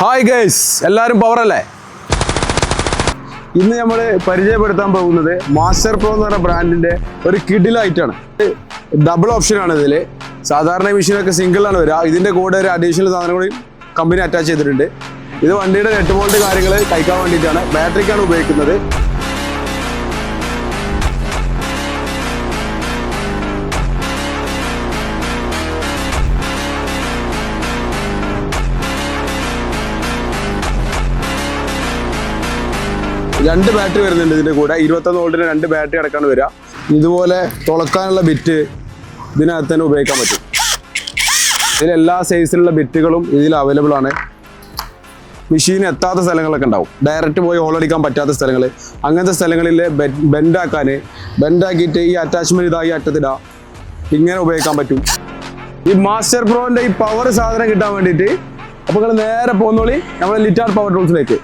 Hi guys എല്ലാവരും power അല്ലേ? ഇന്ന് നമ്മൾ പരിചയപ്പെടുത്താൻ പോകുന്നത് മാസ്റ്റർ പ്രോ എന്ന് പറഞ്ഞ ബ്രാൻഡിന്റെ ഒരു കിഡിലായിട്ടാണ് ഡബിൾ ഓപ്ഷൻ ആണ് ഇതിൽ സാധാരണ മെഷീനൊക്കെ സിംഗിൾ ആണ് വരിക. ഇതിന്റെ കൂടെ ഒരു അഡീഷണൽ സാധനം കൂടി കമ്പനി അറ്റാച്ച് ചെയ്തിട്ടുണ്ട്. ഇത് വണ്ടിയുടെ നെറ്റ് ബോൾട്ട് കാര്യങ്ങൾ കഴിക്കാൻ വേണ്ടിയിട്ടാണ്. ബാറ്ററിക്കാണ് ഉപയോഗിക്കുന്നത്. രണ്ട് ബാറ്ററി വരുന്നുണ്ട് ഇതിന്റെ കൂടെ. ഇരുപത്തൊന്ന് വോൾട്ടിന് രണ്ട് ബാറ്ററി അടക്കാണ് വരിക. ഇതുപോലെ തുളക്കാനുള്ള ബിറ്റ് ഇതിനകത്ത് തന്നെ ഉപയോഗിക്കാൻ പറ്റും. ഇതിൽ എല്ലാ സൈസിലുള്ള ബിറ്റുകളും ഇതിൽ അവൈലബിൾ ആണ്. മെഷീൻ എത്താത്ത സ്ഥലങ്ങളൊക്കെ ഉണ്ടാവും. ഡയറക്റ്റ് പോയി ഹോളടിക്കാൻ പറ്റാത്ത സ്ഥലങ്ങൾ. അങ്ങനത്തെ സ്ഥലങ്ങളിൽ ബെൻഡാക്കാൻ ബെൻഡാക്കിയിട്ട് ഈ അറ്റാച്ച്മെന്റ് ഇതായി അറ്റത്തിടാം ഇങ്ങനെ ഉപയോഗിക്കാൻ പറ്റും. ഈ മാസ്റ്റർ പ്രോന്റെ ഈ പവർ സാധനം കിട്ടാൻ വേണ്ടിയിട്ട് അപ്പോൾ നിങ്ങൾ നേരെ പോകുന്നോളി നമ്മുടെ ലിറ്റാർ പവർ ടൂൾസിലേക്ക്